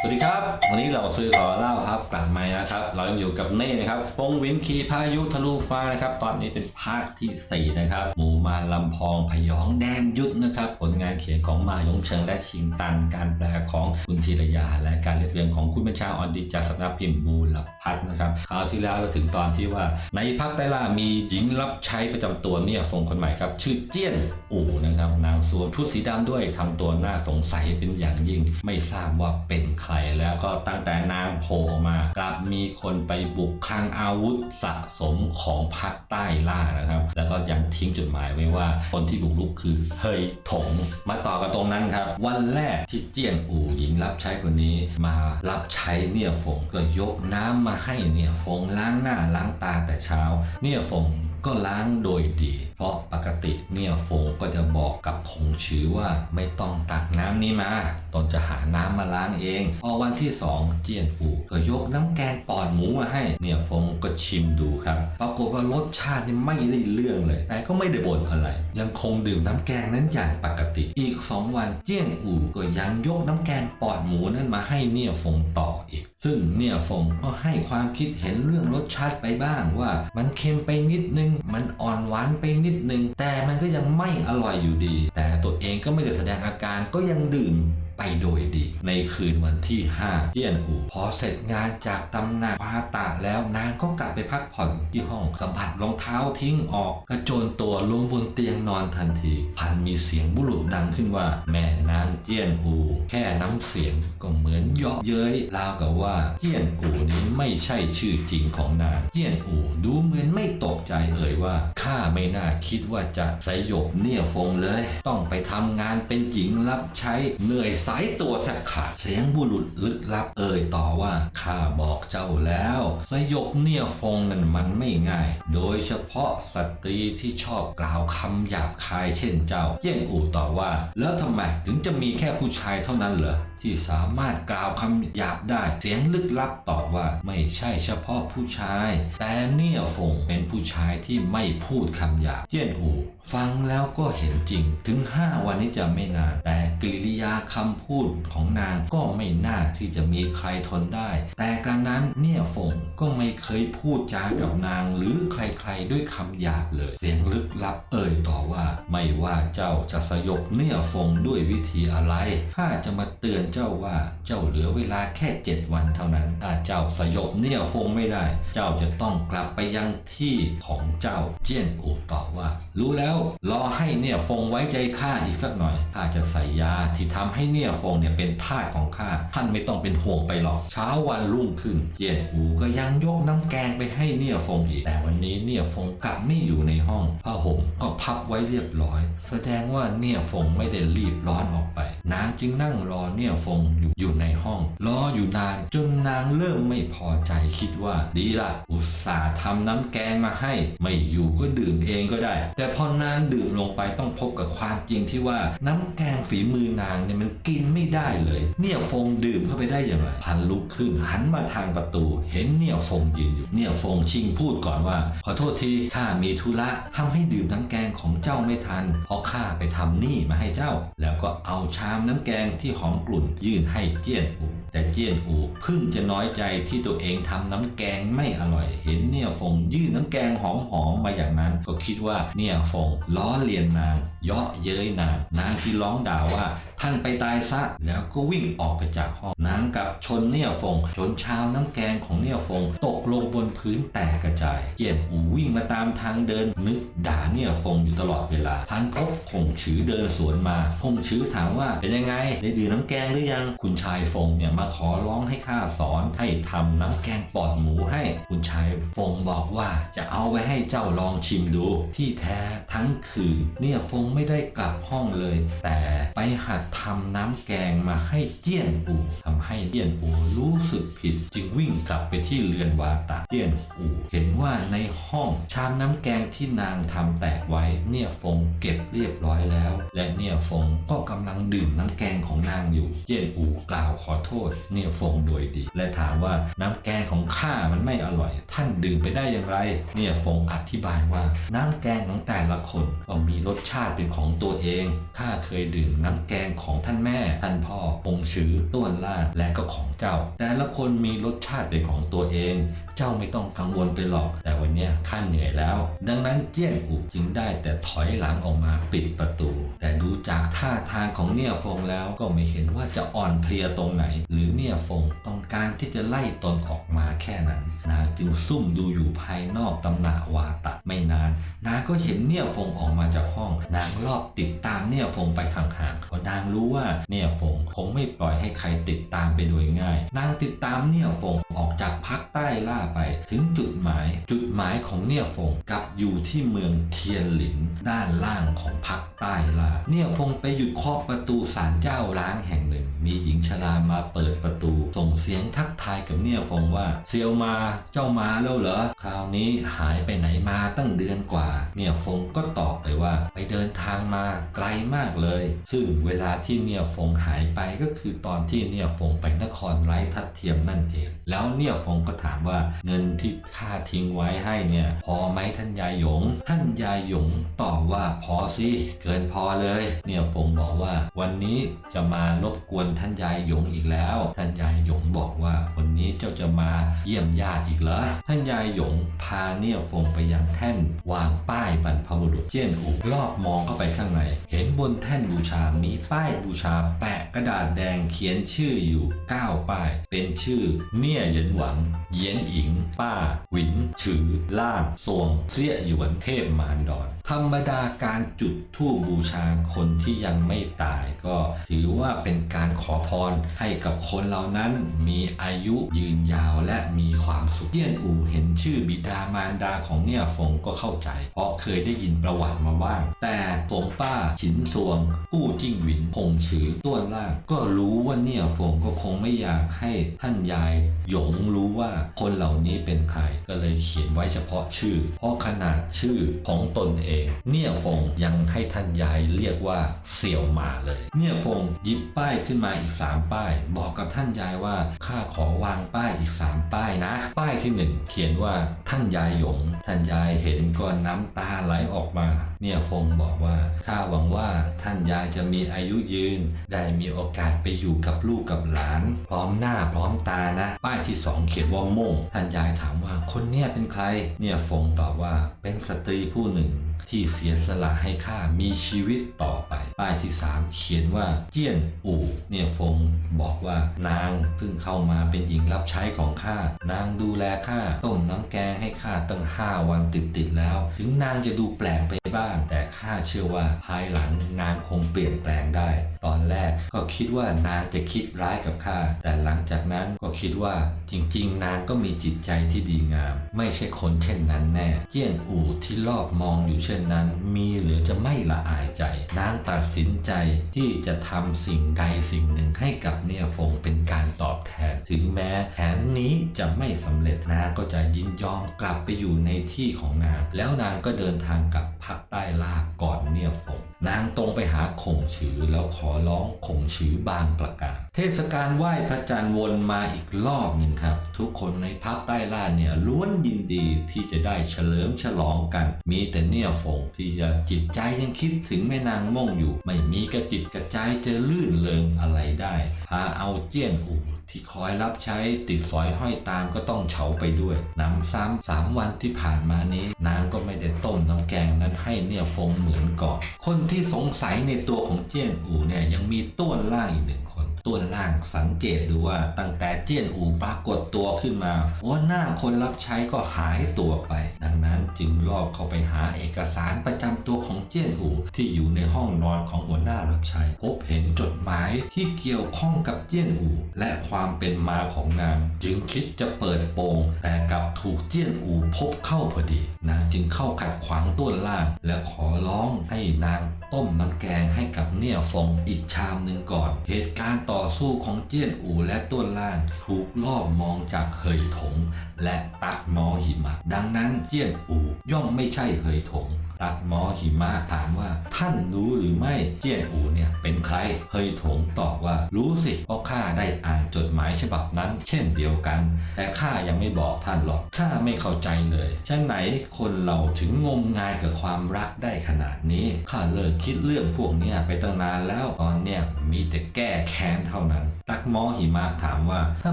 สวัสดีครับ วันนี้เราซื้อขอเล่าครับกลับมานะครับ เรายังอยู่กับเน่นะครับฟงวินคีพายุทะลุฟ้านะครับ ตอนนี้เป็นภาคทีสี่4 นะครับหมู่ มาลำพองพยองแดงยุทธนะครับผลงานเขียนของมายงเชิงและชิงตัน การแปลของคุณธีรยา และการเรียบเรียงของคุณบัญชาออนดีจากสำนักพิมพ์บูรพัฒน์นะครับคราวที่แล้วเราถึงตอนที่ว่า ในพักไต้ล่ามีหญิงรับใช้ประจำตัวเนี่ยฟงคนใหม่ครับ ชื่อเจี้ยนอู่นะครับนางสวมชุดสีดำด้วยทำตัวน่าสงสัยเป็นอย่างยิ่ง ไม่ทราบว่าเป็นใครแล้วก็ตั้งแต่นางโผล่มากลับมีคนไปบุกคลังอาวุธสะสมของพักใต้ล่านะครับ แล้วก็ยังทิ้งจดหมายไว้ว่าคนที่บุกรุกคือเฮยถง มาต่อกันตรงนั้นครับ วันแรกที่เจียนอู่หญิงรับใช้คนนี้มารับใช้เนี่ยฝงก็ยกน้ำมาให้เนี่ยฝงล้างหน้าล้างตาแต่เช้า เนี่ยฝง ก็ล้างโดยดี เพราะปกติเนี่ยฟงก็จะบอกกับคงชือว่าไม่ต้องตักน้ำนี้มาตนจะหาน้ำมาล้างเอง พอวันที่สองเจียนอูก็ยกน้ำแกงปอดหมูมาให้ เนี่ยฟงก็ชิมดูครับปรากฏว่ารสชาตินี่ไม่ได้เรื่องเลย แต่ก็ไม่ได้บ่นอะไร ยังคงดื่มน้ำแกงนั้นอย่างปกติ อีกสองวันเจียนอูก็ยังยกน้ำแกงปอดหมูนั้นมาให้เนี่ยฟงต่ออีกซึ่งเนี่ยฟงก็ให้ความคิดเห็นเรื่องรสชาติไปบ้างว่า มันเค็มไปนิดนึง มันอ่อนหวานไปนิดนึง แต่มันก็ยังไม่อร่อยอยู่ดี แต่ตัวเองก็ไม่ได้แสดงอาการก็ยังดื่ม ไปโดยดี ในคืนวันที่ 5 เจียนอูพอเสร็จงานจากตำหนักพาตะแล้วนางก็กลับไปพักผ่อนที่ห้องสัมผัสรองเท้าทิ้งออก กระโจนตัวลงบนเตียงนอนทันที พันมีเสียงบุรุษดังขึ้นว่า แม่นางเจียนอู แค่น้ำเสียงก็เหมือนเยาะเย้ยราวกับว่าเจียนอูนี้ไม่ใช่ชื่อจริงของนางเจียนอูดูเหมือนไม่ตกใจเอ่ยว่าข้าไม่น่าคิดว่าจะสยบเนี่ยฟงเลย ต้องไปทำงานเป็นหญิงรับใช้เหนื่อยสายตัวแทบขาดเสียงบุรุษลึกลับเอ่ยต่อว่าข้าบอกเจ้าแล้ว สยบเนี่ยฟงนั้นมันไม่ง่าย โดยเฉพาะสตรีที่ชอบกล่าวคำหยาบคายเช่นเจ้าเจี้ยนอู่ต่อว่า แล้วทำไมถึงจะมีแค่ผู้ชายเท่านั้นเหรอ ที่สามารถกล่าวคำหยาบได้ เสียงลึกลับตอบว่าไม่ใช่เฉพาะผู้ชาย แต่เนี่ยฟงเป็นผู้ชายที่ไม่พูดคำหยาบเจี้ยนอูฟังแล้วก็เห็นจริง ถึง 5 วันนี้จะไม่นาน แต่กริยาคำพูดของนางก็ไม่น่าที่จะมีใครทนได้ แต่กระนั้นเนี่ยฟงก็ไม่เคยพูดจากับนางหรือใครๆด้วยคำหยาบเลย เสียงลึกลับเอ่ยต่อว่า ไม่ว่าเจ้าจะสยบเนี่ยฟงด้วยวิธีอะไรข้าจะมาเตือนเจ้าว่าเจ้าเหลือเวลาแค่เจ็ดวันเท่านั้น ถ้าเจ้าสยบเนี่ยฟงไม่ได้ เจ้าจะต้องกลับไปยังที่ของเจ้า เจี้ยนอูตอบว่า รู้แล้วรอให้เนี่ยฟงไว้ใจข้าอีกสักหน่อยข้าจะใส่ยาที่ทำให้เนี่ยฟงเนี่ยเป็นทาสของข้าท่านไม่ต้องเป็นห่วงไปหรอก เช้าวันรุ่งขึ้น เจี้ยนอูก็ยังยกน้ำแกงไปให้เนี่ยฟงอีก แต่วันนี้เนี่ยฟงกลับไม่อยู่ในห้องผ้าห่มก็พับไว้เรียบร้อย แสดงว่าเนี่ยฟงไม่ได้รีบร้อนออกไปนางจึงนั่งรอเนี่ยฟงอยู่อยู่ในห้อง รออยู่นานจนนางเริ่มไม่พอใจคิดว่า ดีละอุตส่าห์ทำน้ำแกงมาให้ ไม่อยู่ก็ดื่มเองก็ได้ แต่พอนางดื่มลงไปต้องพบกับความจริงที่ว่าน้ำแกงฝีมือนางเนี่ยมันกินไม่ได้เลย เนี่ยฟงดื่มเข้าไปได้อย่างไรพันลุกขึ้นหันมาทางประตู เห็นเนี่ยฟงยืนอยู่ เนี่ยฟงชิงพูดก่อนว่า ขอโทษทีข้ามีธุระทำให้ดื่มน้ำแกงของเจ้าไม่ทันเพราะข้าไปทำหนี้มาให้เจ้า แล้วก็เอาชามน้ำแกงที่หอมกลุ่นยื่นให้เจี้ยนอู แต่เจี้ยนอูเพิ่งจะน้อยใจที่ตัวเองทำน้ำแกงไม่อร่อย เห็นเนี่ยฟงยื่นน้ำแกงหอมๆมาอย่างนั้น ก็คิดว่าเนี่ยฟงล้อเลียนนางเยาะเย้ยนางนางที่ร้องด่าว่าท่านไปตายซะแล้วก็วิ่งออกไปจากห้อง นางกับชนเนี่ยฟงจนชาวน้ำแกงของเนี่ยฟง ตกลงบนพื้นแตกกระจายเจียนอูวิ่งมาตามทางเดิน นึกด่าเนี่ยฟงอยู่ตลอดเวลา พันพบคงชือเดินสวนมาคงชือถามว่าเป็นยังไงได้ดื่มน้ำแกงหรือยังคุณชายฟงเนี่ยมาขอร้องให้ข้าสอนให้ทำน้ำแกงปอดหมูให้คุณชายฟงบอกว่าจะเอาไว้ให้เจ้าลองชิมดู ที่แท้ทั้งคืนเนี่ยฟงไม่ได้กลับห้องเลย แต่ไปหัดทำน้ำแกงมาให้เจี้ยนอูทำให้เจี้ยนอูรู้สึกผิด จึงวิ่งกลับไปที่เรือนวาตาเจี้ยนอูเห็นว่าในห้องชามน้ำแกงที่นางทำแตกไว้เนี่ยฟงเก็บเรียบร้อยแล้ว และเนี่ยฟงก็กำลังดื่มน้ำแกงของนางอยู่เจี้ยนอูกล่าวขอโทษ เนี่ยฟงโดยดี และถามว่าน้ำแกงของข้ามันไม่อร่อย ท่านดื่มไปได้อย่างไร เนี่ยฟงอธิบายว่าน้ำแกงของแต่ละคนก็มีรสชาติเป็นของตัวเองข้าเคยดื่มน้ำแกงของท่านแม่ท่านพ่อพงชือต้วนล่าและก็ของเจ้า แต่ละคนมีรสชาติเป็นของตัวเอง เจ้าไม่ต้องกังวลไปหรอก แต่วันนี้ข้าเหนื่อยแล้ว ดังนั้นเจี้ยนอูจึงได้แต่ถอยหลังออกมาปิดประตู แต่ดูจากท่าทางของเนี่ยฟงแล้วก็ไม่เห็นว่าจะอ่อนเพลียตรงไหน หรือเนี่ยฟงต้องการที่จะไล่ตนออกมาแค่นั้น นางจึงซุ่มดูอยู่ภายนอกตำหนาวาตะไม่นาน นางก็เห็นเนี่ยฟงออกมาจากห้อง นางรอบติดตามเนี่ยฟงไปห่างๆเพราะนางรู้ว่าเนี่ยฟงคงไม่ปล่อยให้ใครติดตามไปโดยง่าย นางติดตามเนี่ยฟงออกจากพักใต้ล่าไปถึงจุดหมาย จุดหมายของเนี่ยฟงกลับอยู่ที่เมืองเทียนหลินด้านล่างของพักใต้ล่าเนี่ยฟงไปหยุดเคาะประตูศาลเจ้าล้างแห่งหนึ่ง มีหญิงชรามาเปิดประตู ส่งเสียงทักทายกับเนี่ยฟงว่าเซียวมาเจ้ามาแล้วเหรอคราวนี้หายไปไหนมาตั้งเดือนกว่า เนี่ยฟงก็ตอบไปว่า ไปเดินทางมาไกลมากเลย ซึ่งเวลาที่เนี่ยฟงหายไปก็คือตอนที่เนี่ยฟงไปนครไร้ทัดเทียมนั่นเอง แล้วเนี่ยฟงก็ถามว่าเงินที่ข้าทิ้งไว้ให้เนี่ยพอไหมท่านยายหยง ท่านยายหยงตอบว่าพอสิเกินพอเลย เนี่ยฟงบอกว่า วันนี้จะมารบกวนท่านยายหยงอีกแล้ว ท่านยายหยงบอกว่าวันนี้เจ้าจะมาเยี่ยมญาติอีกเหรอท่านยายหยงพาเนี่ยฟงไปยังแท่นวางป้ายบรรพบุรุษเจียนอูรอบมองเข้าไปข้างใน เห็นบนแท่นบูชา มีป้ายบูชา แปะกระดาษแดงเขียนชื่ออยู่ 9 ป้าย เป็นชื่อเนี่ยเหยินหวัง เยียนอิงป้า หวินฉือ ล่างสวงเสี้ยหยวนเทพมารดอนธรรมดาการจุดธูปบูชาคนที่ยังไม่ตายก็ถือว่าเป็นการขอพรให้กับคนเหล่านั้นมีอายุยืนยาวและมีความสุขเจี้ยนอูเห็นชื่อบิดามารดาของเนี่ยฟงก็เข้าใจ เพราะเคยได้ยินประวัติมาบ้าง แต่ฟงป้าฉินซวงปู้จิ้งหวินพงฉือต้วนล่าง ก็รู้ว่าเนี่ยฟงก็คงไม่อยากให้ท่านยายหยงรู้ว่าคนเหล่านี้เป็นใคร ก็เลยเขียนไว้เฉพาะชื่อ เพราะขนาดชื่อของตนเอง เนี่ยฟงยังให้ท่านยายเรียกว่าเสี่ยวมาเลย เนี่ยฟงยิบป้ายขึ้นมาอีก 3 ป้าย บอกกับท่านยายว่าข้าขอวางป้ายอีก 3 ป้ายนะ ป้ายที่ 1 เขียนว่าท่านยายหยง ท่านยายเห็นก็น้ำตาไหลออกมาเนี่ยฟงบอกว่า ข้าหวังว่าท่านยายจะมีอายุยืน ได้มีโอกาสไปอยู่กับลูกกับหลาน พร้อมหน้าพร้อมตานะ ป้ายที่สองเขียนว่าม่งท่านยายถามว่าคนเนี้ยเป็นใคร เนี่ยฟงตอบว่าเป็นสตรีผู้หนึ่ง ที่เสียสละให้ข้ามีชีวิตต่อไป ป้ายที่ 3 เขียนว่าเจี้ยนอู่เนี่ยฟงบอกว่านางเพิ่งเข้ามาเป็นหญิงรับใช้ของข้า นางดูแลข้าต้มน้ำแกงให้ข้าตั้ง 5 วันติดๆแล้ว ถึงนางจะดูแปลกไปบ้าง แต่ข้าเชื่อว่าภายหลังนางคงเปลี่ยนแปลงได้ ตอนแรกก็คิดว่านางจะคิดร้ายกับข้าแต่หลังจากนั้นก็คิดว่าจริง ๆ นางก็มีจิตใจที่ดีงาม ไม่ใช่คนเช่นนั้นแน่ เจี้ยนอู่ที่รอบมองอยู่เช่นนั้นมีหรือจะไม่ละอายใจ นางตัดสินใจที่จะทำสิ่งใดสิ่งหนึ่งให้กับเนี่ยฟงเป็นการตอบแทน ถึงแม้แผนนี้จะไม่สำเร็จนางก็จะยินยอมกลับไปอยู่ในที่ของนาง แล้วนางก็เดินทางกลับพักใต้ลากก่อนเนี่ยฟง นางตรงไปหาขงฉือแล้วขอร้องขงฉือบางประการเทศกาลไหว้พระจันทร์วนมาอีกรอบหนึ่งครับ ทุกคนในพักใต้ล่าเนี่ยล้วนยินดีที่จะได้เฉลิมฉลองกัน มีแต่เนี่ยฟงที่จะจิตใจยังคิดถึงแม่นางม่งอยู่ ไม่มีกระจิตกระใจจะลื่นเริงอะไรได้พาเอาเจี้ยนอู่ที่คอยรับใช้ติดสอยห้อยตามก็ต้องเฉาไปด้วยนำซ้ำสามวันที่ผ่านมานี้นางก็ไม่ได้ต้มน้ำแกงนั้นให้เนี่ยฟงเหมือนก่อนคนที่ที่สงสัยในตัวของเจี้ยนอู่เนี่ยยังมีต้วนล่างอีกหนึ่งคน ต้วนล่างสังเกตดูว่าตั้งแต่เจี้ยนอู่ปรากฏตัวขึ้นมาว่าหน้าคนรับใช้ก็หายตัวไป ดังนั้นจึงลอบเข้าไปหาเอกสารประจำตัวของเจี้ยนอู่ที่อยู่ในห้องนอนของหัวหน้ารับใช้พบเห็นจดหมายที่เกี่ยวข้องกับเจี้ยนอู่และความเป็นมาของนาง จึงคิดจะเปิดโปง แต่กลับถูกเจี้ยนอู่พบเข้าพอดี นางจึงเข้าขัดขวางต้นล่าง และขอร้องให้นางต้มน้ำแกงให้กับเนี่ยฟงอีกชามหนึ่งก่อน เหตุการณ์ต่อ่อสู้ของเจี้ยนอู่และต้นล่างถูกลอบมองจากเหยถง และตักมอหิมะ ดังนั้นเจี้ยนอู่ย่อมไม่ใช่เฮยถง ตักมอหิมะถามว่า ท่านรู้หรือไม่เจี้ยนอูเนี่ยเป็นใครเฮยถงตอบว่ารู้สิเพราะข้าได้อ่านจดหมายฉบับนั้น เช่นเดียวกัน แต่ข้ายังไม่บอกท่านหรอกข้าไม่เข้าใจเลยฉะไหนคนเราถึงงมงายกับความรักได้ขนาดนี้ข้าเลิกคิดเรื่องพวกเนี้ยไปตั้งนานแล้วตอนเนี้ยมีแต่แก้แค้นเท่านั้นตักหมอหิมะถามว่าถ้า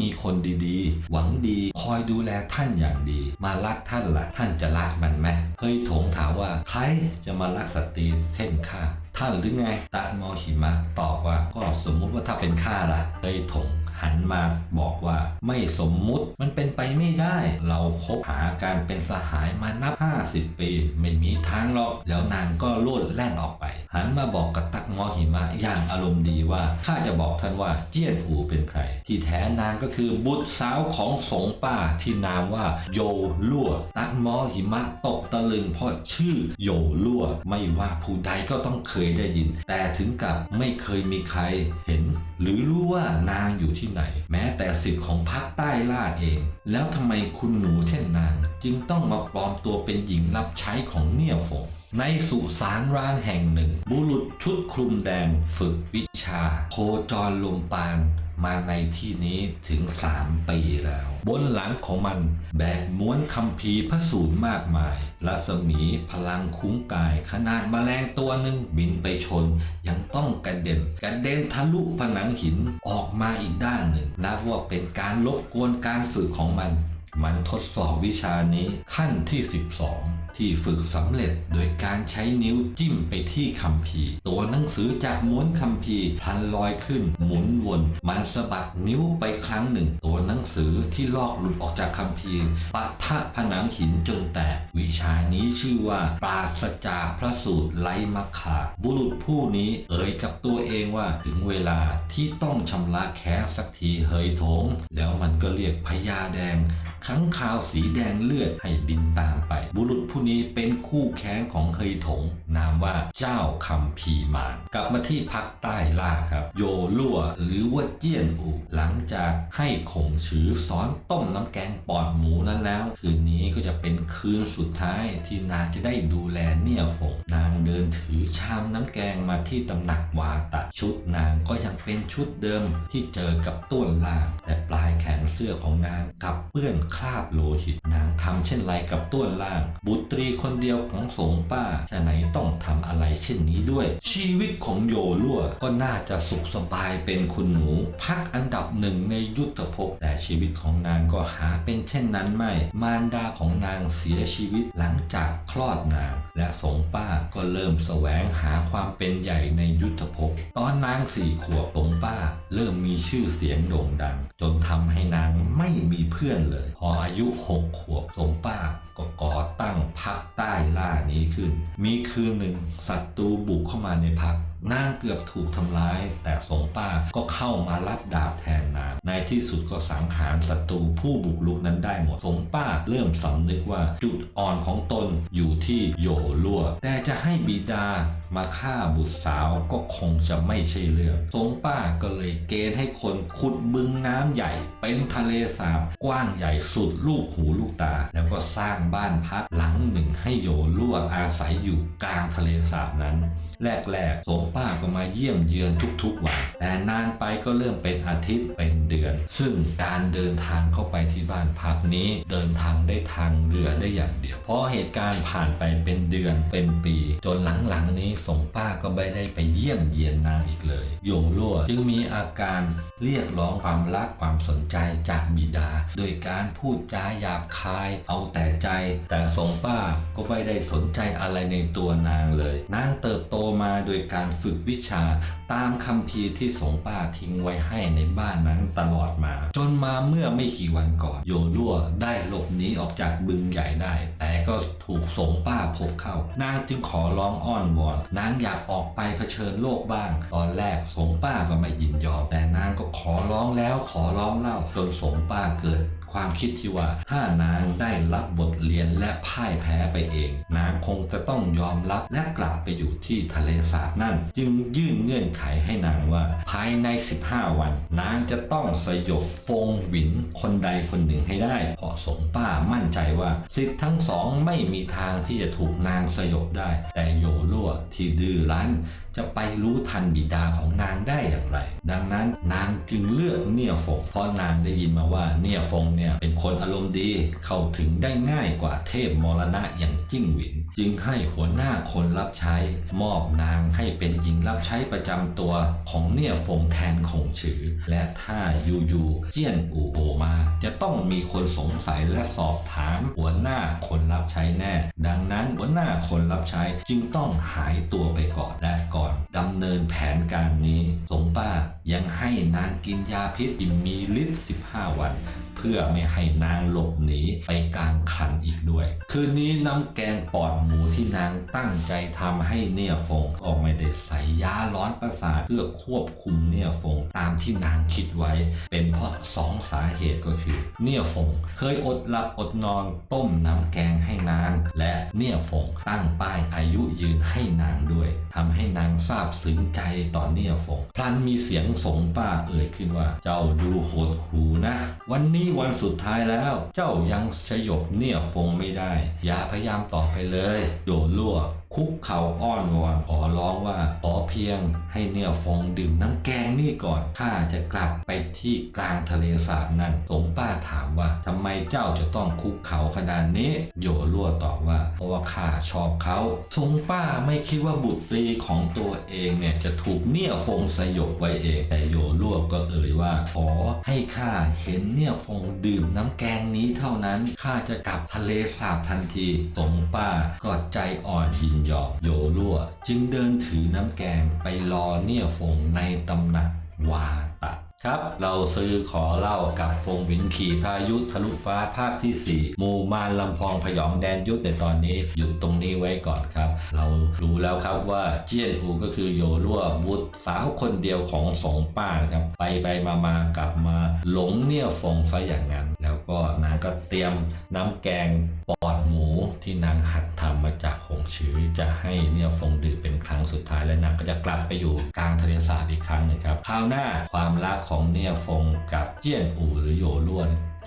มีคนดีๆ หวังดีคอยดูแลท่านอย่างดี มารักท่านล่ะ ท่านจะรักมันไหมเฮ้ยถงถามว่าใครจะมารักสตรีเช่นข้า ท่านหรือไงตักมอหิมะตอบว่าก็สมมุติว่าถ้าเป็นข้าล่ะเฮ้ยถงหันมาบอกว่า ไม่สมมุติมันเป็นไปไม่ได้ เราคบหาการเป็นสหายมานับ 50 ปี ไม่มีทางหรอกแล้วนางก็โลดแล่นออกไป หันมาบอกกับตักมอหิมะอย่างอารมณ์ดีว่าข้าจะบอกท่านว่าเจี้ยนอูเป็นใคร ที่แท้นางก็คือบุตรสาวของสงป้าที่นามว่าโยลั่วตักมอหิมะตกตะลึงเพราะชื่อโยลั่วไม่ว่าผู้ใดก็ต้องเคยได้ยิน แต่ถึงกับไม่เคยมีใครเห็น หรือรู้ว่านางอยู่ที่ไหน แม้แต่สิทธิ์ของพรรคใต้ล่าเอง แล้วทำไมคุณหนูเช่นนาง จึงต้องมาปลอมตัวเป็นหญิงรับใช้ของเนี่ยฝง ในสุสานร้างแห่งหนึ่ง บุรุษชุดคลุมแดงฝึกวิชา โคจรลมปานมาในที่นี้ถึง 3 ปีแล้ว บนหลังของมันแบกม้วนคัมภีพระสูตรมากมาย รัศมีพลังคุ้มกาย ขนาดแมลงตัวหนึ่งบินไปชน ยังต้องกระเด็นกระเด็นทะลุผนังหินออกมาอีกด้านหนึ่งนับว่าเป็นการลบกวนการฝึกของมัน มันทดสอบวิชานี้ขั้นที่ 12 ที่ฝึกสำเร็จโดยการใช้นิ้วจิ้มไปที่คัมภีร์ตัวหนังสือจากม้วนคัมภีร์พลันลอยขึ้น หมุนวนมันสะบัดนิ้วไปครั้งหนึ่ง ตัวหนังสือที่ลอกหลุดออกจากคัมภีร์ปะทะผนังหินจนแตกวิชานี้ชื่อว่าปราศจากพระสูตรไลมัคคาบุรุษผู้นี้เอ่ยกับตัวเองว่าถึงเวลาที่ต้องชำระแค้นสักทีเฮยโถง แล้วมันก็เรียกพญาแดง ขังคาวสีแดงเลือดให้บินตามไป บุรุษผู้นี้เป็นคู่แค้นของเฮยถง นามว่าเจ้าคำพีมาน กลับมาที่พักใต้ล่าครับ โยลั่วหรือว่าเจี้ยนอูหลังจากให้ขงฉือสอนต้มน้ำแกงปอดหมูนั้นแล้ว คืนนี้ก็จะเป็นคืนสุดท้ายที่นางจะได้ดูแลเนี่ยฝงนางเดินถือือชามน้ำแกงมาที่ตำหนักวาตะชุดนางก็ยังเป็นชุดเดิมที่เจอกับต้นล่าง แต่ปลายแขนเสื้อของนางกับเปื้อนคราบโลหิตนางทำเช่นไรกับต้นล่าง บุตรีคนเดียวของสงป้าจะไหนต้องทำอะไรเช่นนี้ด้วย ชีวิตของโยลั่วก็น่าจะสุขสบายเป็นคุณหนู พักอันดับหนึ่งในยุทธภพแต่ชีวิตของนางก็หาเป็นเช่นนั้นไม่ มารดาของนางเสียชีวิตหลังจากคลอดนาง และสงป้าก็เริ่มแสววงหาความเป็นใหญ่ในยุทธภพ ตอนนางสี่ขวบสงป้า เริ่มมีชื่อเสียงโด่งดัง จนทำให้นางไม่มีเพื่อนเลย พออายุหกขวบสงป้าก็ก่อตั้งพักใต้ล่านี้ขึ้น มีคืนหนึ่งศัตรูบุกเข้ามาในพัก นางเกือบถูกทำร้าย แต่สงป้าก็เข้ามารับดาบแทนนางในที่สุดก็สังหารศัตรูผู้บุกรุกนั้นได้หมด สงป้าเริ่มสำนึกว่าจุดอ่อนของตนอยู่ที่โยลั่วแต่จะให้บิดา มาฆ่าบุตรสาวก็คงจะไม่ใช่เรื่องสงป้าก็เลยเกณฑ์ให้คนขุดบึงน้ำใหญ่ เป็นทะเลสาบกว้างใหญ่สุดลูกหูลูกตา แล้วก็สร้างบ้านพักหลังหนึ่งให้โยลั่วอาศัยอยู่กลางทะเลสาบนั้น แรกๆสงป้าก็มาเยี่ยมเยือนทุกๆวันแต่นานไปก็เริ่มเป็นอาทิตย์เป็นเดือน ซึ่งการเดินทางเข้าไปที่บ้านพักนี้เดินทางได้ทางเรือได้อย่างเดียว เพราะเหตุการณ์ผ่านไปเป็นเดือนเป็นปี จนหลังๆนี้สงป้าก็ไม่ได้ไปเยี่ยมเยียนนางอีกเลยโยงลั่วจึงมีอาการเรียกร้องความรักความสนใจจากบิดา โดยการพูดจาหยาบคาย เอาแต่ใจ แต่สงป้าก็ไม่ได้สนใจอะไรในตัวนางเลย นางเติบโตมาโดยการฝึกวิชาตามคำพีที่สงป้าทิ้งไว้ให้ในบ้านนั้นตลอดมา จนมาเมื่อไม่กี่วันก่อนโยลั่วได้หลบหนีออกจากบึงใหญ่ได้ แต่ก็ถูกสงป้าพบเข้า นางจึงขอร้องอ้อนวอนนางอยากออกไปเผชิญโลกบ้าง ตอนแรกสงป้าก็ไม่ยินยอม แต่นางก็ขอร้องแล้วขอร้องเล่าจนสงป้าเกิด ความคิดที่ว่าถ้านางได้รับบทเรียนและพ่ายแพ้ไปเอง นางคงจะต้องยอมรับและกลับไปอยู่ที่ทะเลสาบนั่น จึงยื่นเงื่อนไขให้นางว่า ภายใน 15 วัน นางจะต้องสยบฟงหวินคนใดคนหนึ่งให้ได้เพราะสงป้ามั่นใจว่าสิทธิ์ทั้งสองไม่มีทางที่จะถูกนางสยบได้ แต่โยลั่วที่ดื้อรั้นจะไปรู้ทันบิดาของนางได้อย่างไร ดังนั้นนางจึงเลือกเนี่ยฟงเพราะนางได้ยินมาว่าเนี่ยฟงเนี่ยเป็นคนอารมณ์ดีเข้าถึงได้ง่ายกว่าเทพมรณะอย่างจิ้งหวิน จึงให้หัวหน้าคนรับใช้ มอบนางให้เป็นหญิงรับใช้ประจำตัวของเนี่ยฟงแทนคงฉือ และถ้าอยูยูเจี้ยนอูโผลมา จะต้องมีคนสงสัยและสอบถาม หัวหน้าคนรับใช้แน่ ดังนั้นหัวหน้าคนรับใช้จึงต้องหายตัวไปก่อนและก่อนดำเนินแผนการนี้สงป้า ยังให้นางกินยาพิษที่มีฤทธิ์15 วัน เพื่อไม่ให้นางหลบหนีไปกลางคันอีกด้วย คืนนี้น้ำแกงปอดหมูที่นางตั้งใจทำให้เนี่ยฟงก็ไม่ได้ใส่ยาร้อนประสาทเพื่อควบคุมเนี่ยฟงตามที่นางคิดไว้ เป็นเพราะสองสาเหตุก็คือ เนี่ยฟงเคยอดหลับอดนอนต้มน้ำแกงให้นาง และเนี่ยฟงตั้งป้ายอายุยืนให้นางด้วยทำให้นางซาบซึ้งใจต่อเนี่ยฟงพลันมีเสียงสงป้าเอ่ยขึ้นว่า เจ้าดูโหดหูนะ วันนี้วันสุดท้ายแล้ว เจ้ายังสยบเนี่ยฟงไม่ได้ อย่าพยายามต่อไปเลย โดลั่ว คุกเข่าอ้อนวอนขอร้องว่าขอเพียงให้เนี่ยฟงดื่มน้ำแกงนี่ก่อนข้าจะกลับไปที่กลางทะเลสาบนั่นสงป้าถามว่าทำไมเจ้าจะต้องคุกเข่าขนาดนี้ โยลั่วตอบว่า เพราะว่าข้าชอบเขาสงป้าไม่คิดว่าบุตรีของตัวเองเนี่ยจะถูกเนี่ยฟงสยบไว้เอง แต่โยลั่วก็เอ่ยว่าขอให้ข้าเห็นเนี่ยฟงดื่มน้ำแกงนี้เท่านั้นข้าจะกลับทะเลสาบทันทีสงป้าก็ใจอ่อนยินยอมโยลั่วจึงเดินถือน้ำแกงไปรอเนี่ยฟงในตำหนักวาตะครับ เราซื้อขอเล่ากับฟงหวินขี่พายุทะลุฟ้าภาคที่ 4 มูมารลำพองพยองแดนยุทธในตอนนี้หยุดตรงนี้ไว้ก่อนครับ เรารู้แล้วครับว่าเจียนอูก็คือโยลั่วบุตรสาวคนเดียวของสองป้านครับ ไปไปมามากลับมาหลงเนี่ยฟงซะอย่างนั้น แล้วก็นางก็เตรียมน้ำแกง ที่นางหัดทำมาจากหงชือจะให้เนี่ยฟงดือเป็นครั้งสุดท้ายและนางก็จะกลับไปอยู่กลางทะเลสาบอีกครั้งหนึ่งครับคราวหน้าความรักของเนี่ยฟงกับเจี้ยนอู่หรือโยล้วน